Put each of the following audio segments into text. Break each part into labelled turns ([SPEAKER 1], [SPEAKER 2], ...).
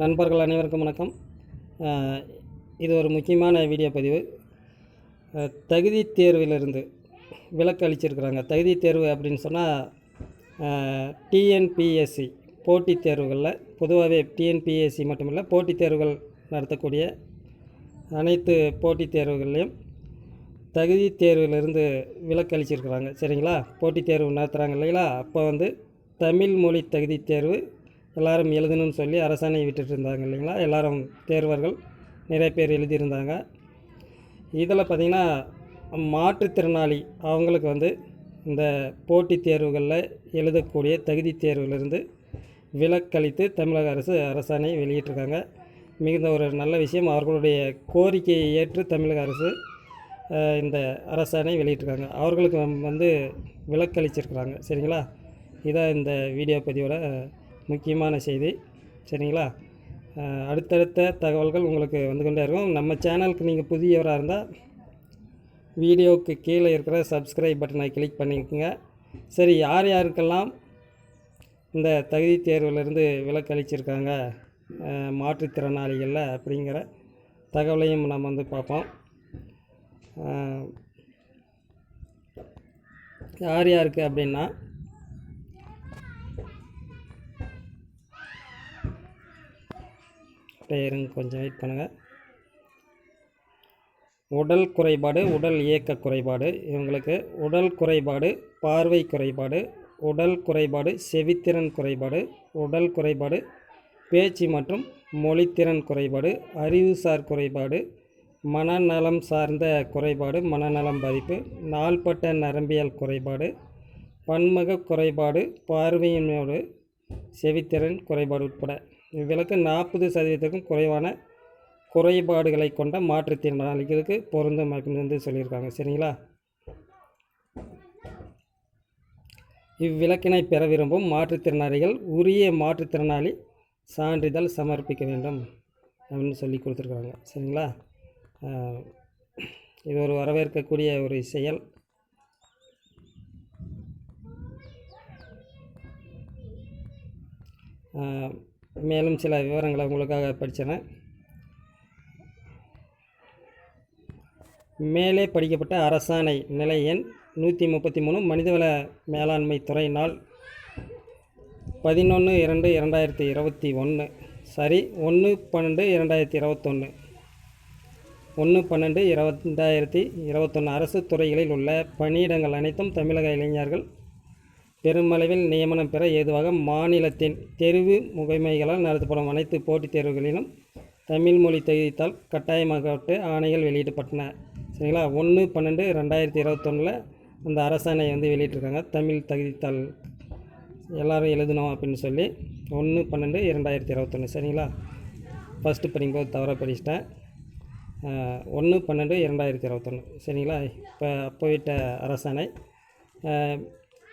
[SPEAKER 1] நண்பர்கள் அனைவருக்கும் வணக்கம். இது ஒரு முக்கியமான வீடியோ பதிவு. தகுதி தேர்விலிருந்து விலக்கு அளிச்சிருக்கிறாங்க. தகுதி தேர்வு அப்படின்னு சொன்னால் டிஎன்பிஎஸ்சி போட்டித் தேர்வுகளில் பொதுவாகவே டிஎன்பிஎஸ்சி மட்டுமில்லை போட்டித் தேர்வுகள் நடத்தக்கூடிய அனைத்து போட்டித் தேர்வுகள்லையும் தகுதி தேர்விலிருந்து விலக்கு அளிச்சிருக்கிறாங்க. சரிங்களா? போட்டித் தேர்வு நடத்துகிறாங்க இல்லைங்களா? அப்போ வந்து தமிழ் மொழி தகுதி தேர்வு எல்லாரும் எழுதணும்னு சொல்லி அரசாணை விட்டுட்டு இருந்தாங்க இல்லைங்களா? எல்லாரும் தேர்வர்கள் நிறைய பேர் எழுதியிருந்தாங்க. இதில் பார்த்திங்கன்னா மாற்றுத்திறனாளி அவங்களுக்கு வந்து இந்த போட்டித் தேர்வுகளில் எழுதக்கூடிய தகுதி தேர்விலிருந்து விலக்களித்து தமிழக அரசு அரசாணை வெளியிட்டிருக்காங்க. மிகுந்த ஒரு நல்ல விஷயம். அவர்களுடைய கோரிக்கையை ஏற்று தமிழக அரசு இந்த அரசாணை வெளியிட்டிருக்காங்க. அவர்களுக்கு வந்து விலக்களிச்சிருக்கிறாங்க. சரிங்களா? இதான் இந்த வீடியோ பதிவோட முக்கியமான செய்தி. சரிங்களா? அடுத்தடுத்த தகவல்கள் உங்களுக்கு வந்து கொண்டே இருக்கும். நம்ம சேனலுக்கு நீங்கள் புதியவராக இருந்தால் வீடியோவுக்கு கீழே இருக்கிற சப்ஸ்கிரைப் பட்டனை கிளிக் பண்ணிக்கோங்க. சரி யார் யாருக்கெல்லாம் இந்த தகுதி தேர்விலிருந்து விலக்களிச்சிருக்காங்க மாற்றுத்திறனாளிகளில் அப்படிங்கிற தகவலையும் நம்ம வந்து பார்ப்போம். யார் யாருக்கு அப்படின்னா அப்படியே இருங்க கொஞ்சம் வெயிட் பண்ணுங்கள் உடல் குறைபாடு உடல் இயக்க குறைபாடு. இவங்களுக்கு உடல் குறைபாடு பார்வை குறைபாடு உடல் குறைபாடு செவித்திறன் குறைபாடு உடல் குறைபாடு பேச்சு மற்றும் மொழித்திறன் குறைபாடு அறிவுசார் குறைபாடு மனநலம் சார்ந்த குறைபாடு மனநலம் பாதிப்பு நாள்பட்ட நரம்பியல் குறைபாடு பன்முக குறைபாடு பார்வையினோடு செவித்திறன் குறைபாடு உட்பட. இவ்விலக்கு நாற்பது சதவீதத்துக்கும் குறைவான குறைபாடுகளை கொண்ட மாற்றுத்திறனாளிகளுக்கு பொருந்தும் அப்படின்னு வந்து சொல்லியிருக்காங்க. சரிங்களா? இவ்விலக்கினை பெற விரும்பும் மாற்றுத்திறனாளிகள் உரிய மாற்றுத்திறனாளி சான்றிதழ் சமர்ப்பிக்க வேண்டும் அப்படின்னு சொல்லி கொடுத்துருக்காங்க. சரிங்களா? இது ஒரு வரவேற்கக்கூடிய ஒரு செயல். Uh, மேலும் சில விவரங்களை உங்களுக்காக படித்தேன் மேலே படிக்கப்பட்ட அரசாணை நிலை எண் நூற்றி முப்பத்தி மூணு மனிதவள மேலாண்மை துறை நாள் பதினொன்று இரண்டு இரண்டாயிரத்தி இருபத்தி ஒன்று சரி ஒன்று பன்னெண்டு இரண்டாயிரத்தி இருபத்தொன்று ஒன்று பன்னெண்டு இரண்டாயிரத்தி இருபத்தொன்று அரசு துறைகளில் உள்ள பணியிடங்கள் அனைத்தும் தமிழக இளைஞர்கள் பெருமளவில் நியமனம் பெற ஏதுவாக மாநிலத்தின் தெரிவு முகமைகளால் நடத்தப்படும் அனைத்து போட்டித் தேர்வுகளிலும் தமிழ் மொழி தகுதித்தால் கட்டாயமாக்கப்பட்டு ஆணைகள் வெளியிடப்பட்டன. சரிங்களா? ஒன்று பன்னெண்டு ரெண்டாயிரத்தி இருபத்தொன்னில் அந்த அரசாணை வந்து வெளியிட்டிருக்காங்க. தமிழ் தகுதித்தாள். எல்லோரும் எழுதணும் அப்படின்னு சொல்லி. ஒன்று பன்னெண்டு இரண்டாயிரத்தி இருபத்தொன்று சரிங்களா? ஃபஸ்ட்டு படிக்கும்போது தவறாக படிச்சிட்டேன். ஒன்று பன்னெண்டு இரண்டாயிரத்தி இருபத்தொன்று சரிங்களா? இப்போ அப்போவிட்ட அரசாணை.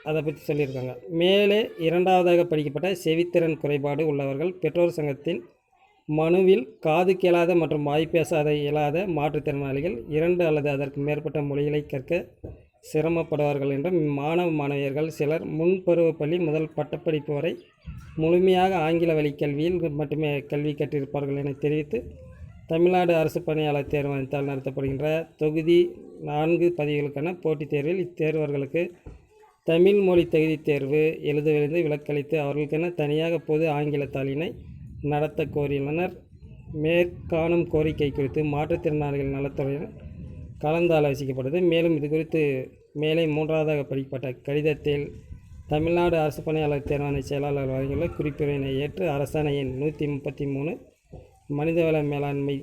[SPEAKER 1] அதை பற்றி சொல்லியிருக்காங்க. மேலே இரண்டாவதாக படிக்கப்பட்ட செவித்திறன் குறைபாடு உள்ளவர்கள் பெற்றோர் சங்கத்தின் மனுவில் காது கேளாத மற்றும் வாய் பேசாத இயலாத மாற்றுத்திறனாளிகள் இரண்டு அல்லது அதற்கு மேற்பட்ட மொழிகளை கற்க சிரமப்படுவார்கள் என்றும் மாணவ மாணவியர்கள் சிலர் முன்பருவ பள்ளி முதல் பட்டப்படிப்பு வரை முழுமையாக ஆங்கில வழி கல்வியில் மட்டுமே கல்வி கற்றிருப்பார்கள் என தெரிவித்து தமிழ்நாடு அரசு பணியாளர் தேர்வாணையத்தால் நடத்தப்படுகின்ற தொகுதி நான்கு பதிவுகளுக்கான போட்டித் தேர்வில் இத்தேர்வர்களுக்கு தமிழ் மொழி தகுதி தேர்வு எழுதவிருந்து விலக்களித்து அவர்களுக்கென தனியாக பொது ஆங்கில தாளினை நடத்த கோரியுள்ளனர் மேற்காணும் கோரிக்கை குறித்து மாற்றுத்திறனாளிகள் நலத்துறையினர் கலந்து ஆலோசிக்கப்பட்டது மேலும் இது குறித்து மேலே மூன்றாவதாக படிக்கப்பட்ட கடிதத்தில் தமிழ்நாடு அரசு பணியாளர் தேர்வாணைய செயலாளர் வழங்கியுள்ள குறிப்புரையினை ஏற்று அரசாணையின் நூற்றி முப்பத்தி மூணு மனிதவள மேலாண்மை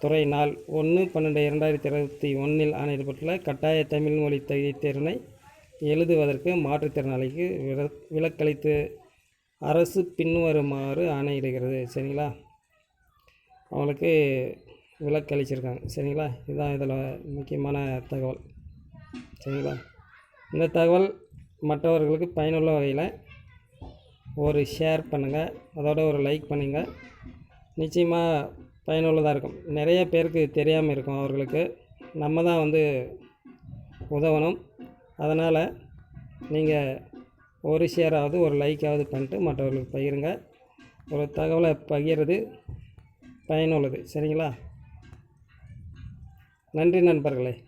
[SPEAKER 1] துறை நாள் ஒன்று பன்னெண்டு இரண்டாயிரத்தி இருபத்தி ஒன்றில் ஆணையிடப்பட்டுள்ள கட்டாய தமிழ் மொழி தகுதி தேர்வினை எழுதுவதற்கு மாற்றுத்திறனாளிக்கு வில விலக்களித்து அரசு பின்வருமாறு ஆணையிடுகிறது. சரிங்களா? அவங்களுக்கு விலக்களிச்சிருக்காங்க. சரிங்களா? இதுதான் இதில் முக்கியமான தகவல். சரிங்களா? இந்த தகவல் மற்றவர்களுக்கு பயனுள்ள வகையில் ஒரு ஷேர் பண்ணுங்கள் அதோட ஒரு லைக் பண்ணுங்கள் நிச்சயமாக பயனுள்ளதாக இருக்கும். நிறைய பேருக்கு தெரியாமல் இருக்கும் அவர்களுக்கு. நம்ம தான் வந்து உதவணும். அதனால் நீங்கள் ஒரு ஷேராவது ஒரு லைக்காவது பண்ணிட்டு மற்றவர்களுக்கு பகிருங்க. ஒரு தகவலை பகிர்றது பயனுள்ளது. சரிங்களா? நன்றி நண்பர்களே.